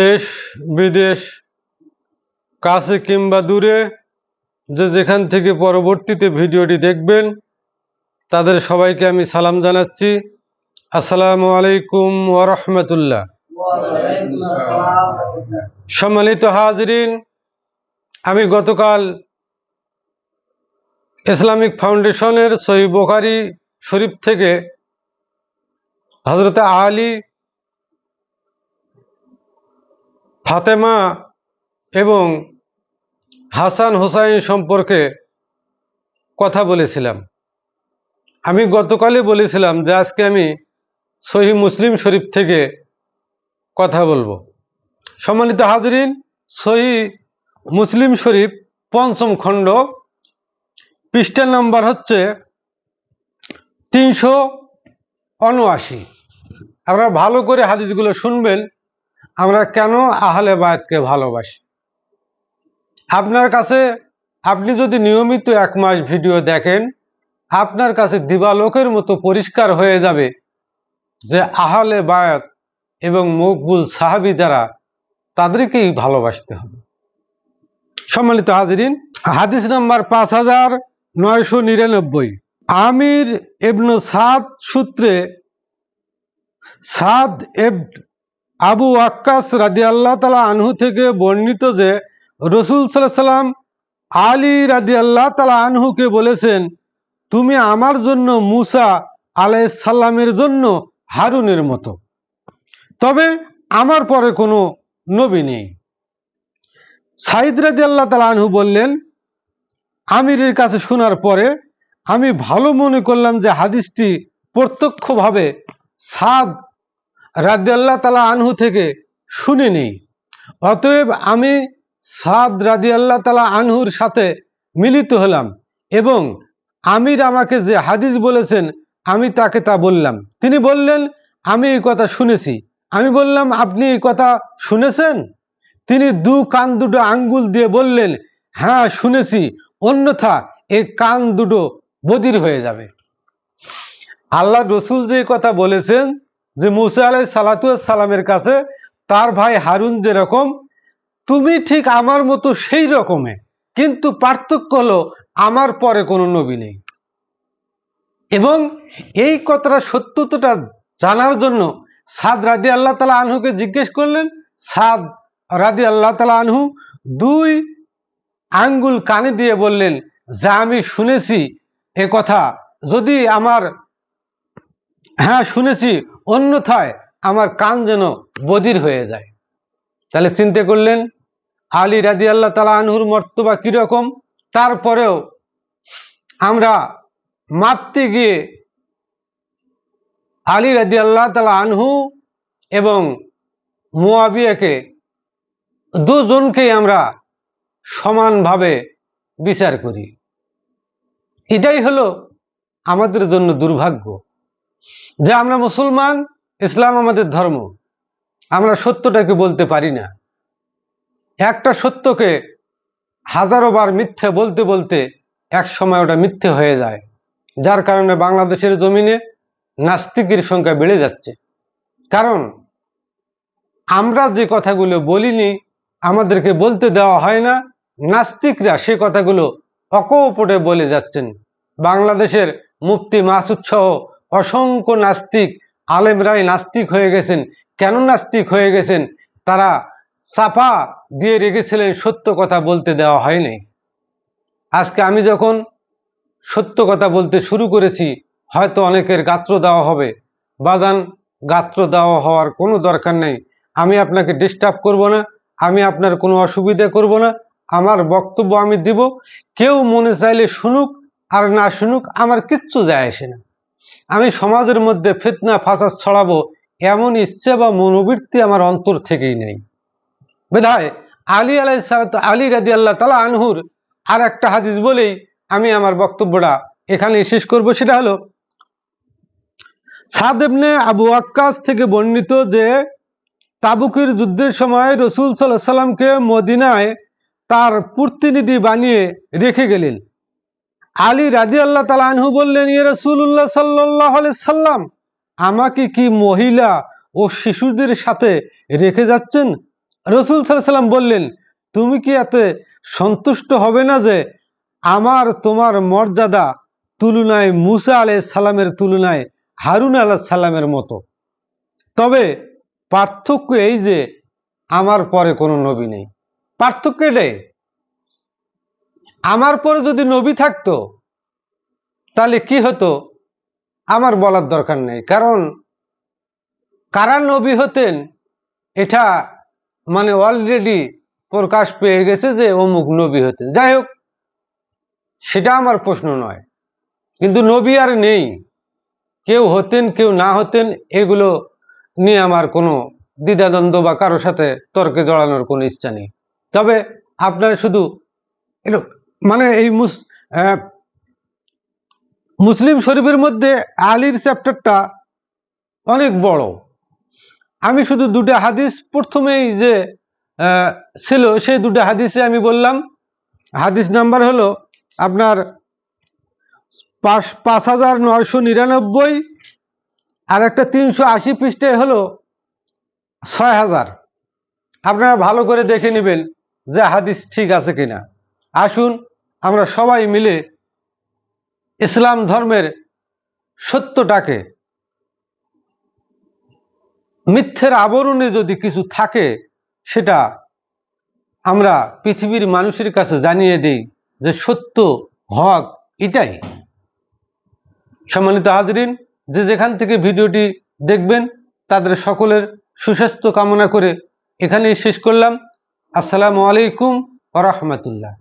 দেশ বিদেশ, কাছে কিংবা দূরে, যে যেখান থেকে পরবর্তীতে ভিডিওটি দেখবেন, তাদের সবাইকে আমি সালাম জানাচ্ছি। আসসালামু আলাইকুম ওরহমতুল্লাহ সম্মানিত হাজরিন, আমি গতকাল ইসলামিক ফাউন্ডেশনের সহি বোখারি শরীফ থেকে হজরত আলী ফাতেমা এবং হাসান হোসাইন সম্পর্কে কথা বলেছিলাম। আমি গতকালই বলেছিলাম যে আজকে আমি সহি মুসলিম শরীফ থেকে কথা বলব। সম্মানিত হাজরিন, সহি মুসলিম শরীফ পঞ্চম খণ্ড পৃষ্ঠা নাম্বার হচ্ছে তিনশো উনআশি। আপনারা ভালো করে হাদিসগুলো শুনবেন আমরা কেন আহলে বায়াতকে ভালোবাসি? আপনার কাছে, আপনি যদি নিয়মিত এক মাস ভিডিও দেখেন, আপনার কাছে দিবালোকের মতো পরিষ্কার হয়ে যাবে যে আহলে বায়াত এবং মকবুল সাহাবি যারা, তাদেরকেই ভালোবাসতে হবে। সম্মানিত হাজিরিন, হাদিস নাম্বার পাঁচ হাজার নয়শো নিরানব্বই। আমির এবনু সাদ সূত্রে সাদ এব আবু আক্কাস রাদি আল্লাহ তালা আনহু থেকে বর্ণিত যে রসুল সাল্লাম আলী রাদি আল্লাহ তালা আনহুকে বলেছেন, তুমি আমার জন্য মুসা আলাইসাল্লামের জন্য হারুনের মতো। তবে আমার পরে কোনো নবী নেই। সাইদ রাজি আল্লাহ তালা আনহু বললেন, আমিরের কাছে শোনার পরে আমি ভালো মনে করলাম যে হাদিসটি প্রত্যক্ষভাবে সাদ রাজি আল্লাহ তালা আনহু থেকে শুনে নেই অতএব আমি সাদ রাজি আল্লাহ তালা আনহুর সাথে মিলিত হলাম এবং আমির আমাকে যে হাদিস বলেছেন, আমি তাকে তা বললাম। তিনি বললেন, আমি এই কথা শুনেছি। আমি বললাম, আপনি এই কথা শুনেছেন? তিনি দু কান দুটো আঙ্গুল দিয়ে বললেন হ্যাঁ শুনেছি। অন্যথা এই কান দুটো বদির হয়ে যাবে। আল্লাহ রসুল যে কথা বলেছেন যে মুসা আলাই সালাতু সালামের কাছে, তার ভাই হারুন যেরকম তুমি ঠিক আমার মতো সেই রকমে। কিন্তু পার্থক্য হলো, আমার পরে কোনো নবী নেই। এবং এই কথাটা সত্যতাটা জানার জন্য সাদ রাদি আল্লাহ তালা আনহুকে জিজ্ঞেস করলেন, সাদ রাদি আল্লাহ তালা আনহু দুই আঙ্গুল কানে দিয়ে বললেন, যা আমি শুনেছি, এ কথা। যদি আমার হ্যাঁ শুনেছি অন্যথায় আমার কান যেন বদির হয়ে যায়। তাহলে চিন্তা করলেন, আলী রাদি আল্লাহ তালা আনহুর মর্তবা কীরকম? তারপরেও আমরা মাপতে গিয়ে আলী রাদি আল্লাহ তালা আনহু এবং মুয়াবিয়াকে দুজনকেই আমরা সমানভাবে বিচার করি। এটাই হলো আমাদের জন্য দুর্ভাগ্য। যে আমরা মুসলমান, ইসলাম আমাদের ধর্ম। আমরা সত্যটাকে বলতে পারি না। একটা সত্যকে হাজারো বার মিথ্যে বলতে বলতে এক সময় ওটা মিথ্যে হয়ে যায়। যার কারণে বাংলাদেশের জমিনে নাস্তিকের সংখ্যা বেড়ে যাচ্ছে। কারণ আমরা যে কথাগুলো বলিনি, আমাদেরকে বলতে দেওয়া হয় না, নাস্তিকরা সে কথাগুলো অকপটে বলে যাচ্ছেন। বাংলাদেশের মুফতি মাসুদ সহ অসংখ্য নাস্তিক, আলেমরাই নাস্তিক হয়ে গেছেন। কেন নাস্তিক হয়ে গেছেন? তারা চাপা দিয়ে রেখেছিলেন সত্য কথা বলতে দেওয়া হয়নি। আজকে আমি যখন সত্য কথা বলতে শুরু করেছি, হয়তো অনেকের গাত্র দেওয়া হবে। বাজান, গাত্র দেওয়া হওয়ার কোনো দরকার নেই। আমি আপনাকে ডিস্টার্ব করব না, আমি আপনার কোনো অসুবিধা করব না। আমার বক্তব্য আমি দিব। কেউ মনে চাইলে শুনুক আর না শুনুক, আমার কিচ্ছু যায় আসে না। আমি সমাজের মধ্যে ফিতনা, ফাসাদ ছড়াবো, এমন ইচ্ছে বা মনোবৃত্তি আমার অন্তর থেকেই নেই। বেধায় আলী আলাই আলী রাদি আল্লাহ তালা আনহুর আর একটা হাদিস বলেই আমি আমার বক্তব্যটা এখানে শেষ করব। সেটা হলো সাদেবনে আবু আক্কাস থেকে বর্ণিত যে তাবুকের যুদ্ধের সময় রসুল সাল্লাহ সাল্লামকে মদিনায় তার প্রতিনিধি বানিয়ে রেখে গেলেন। আলী রাজি আল্লাহ তালা আনহু বললেন ইয়ে রসুল্লাহ সাল্লাহ সাল্লাম, আমাকে কি মহিলা ও শিশুদের সাথে রেখে যাচ্ছেন? রসুল সাল্লাম বললেন, তুমি কি এতে সন্তুষ্ট হবে না যে আমার তোমার মর্যাদা তুলনায় মুসা আলাই সালামের তুলনায় হারুন আলাহ সালামের মতো? তবে পার্থক্য এই যে, আমার পরে কোনো নবী নেই। পার্থক্য এটাই। আমার পরে যদি নবী থাকতো, তাহলে কি হতো? আমার বলার দরকার নেই। কারণ, কারা নবী হতেন, এটা মানে অলরেডি প্রকাশ পেয়ে গেছে যে অমুক নবী হতেন। যাই হোক, সেটা আমার প্রশ্ন নয়। কিন্তু নবী আর নেই। কেউ হতেন, কেউ না হতেন, এগুলো নিয়ে আমার কোনো দ্বিধাদ্বন্দ্ব বা কারোর সাথে তর্কে জড়ানোর কোনো ইচ্ছা নেই। তবে আপনারা শুধু মানে এই মুসলিম শরীফের মধ্যে আলীর চ্যাপ্টারটা অনেক বড়। আমি শুধু দুটো হাদিস প্রথমেই যে ছিল, সেই দুটো হাদিসে আমি বললাম। হাদিস নাম্বার হলো আপনার পাঁচ পাঁচ হাজার নয়শো নিরানব্বই, আর একটা তিনশো আশি পৃষ্ঠায় হলো ছয় হাজার। আপনারা ভালো করে দেখে নেবেন যে হাদিস ঠিক আছে কিনা। আসুন, আমরা সবাই মিলে ইসলাম ধর্মের সত্যটাকে, মিথ্যের আবরণে যদি কিছু থাকে, সেটা আমরা পৃথিবীর মানুষের কাছে জানিয়ে দিই যে সত্য, হক এটাই। সম্মানিত হাজরিন, যে যেখান থেকে ভিডিওটি দেখবেন, তাদের সকলের সুস্বাস্থ্য কামনা করে এখানেই শেষ করলাম। আসসালামু আলাইকুম ওরহমতুল্লাহ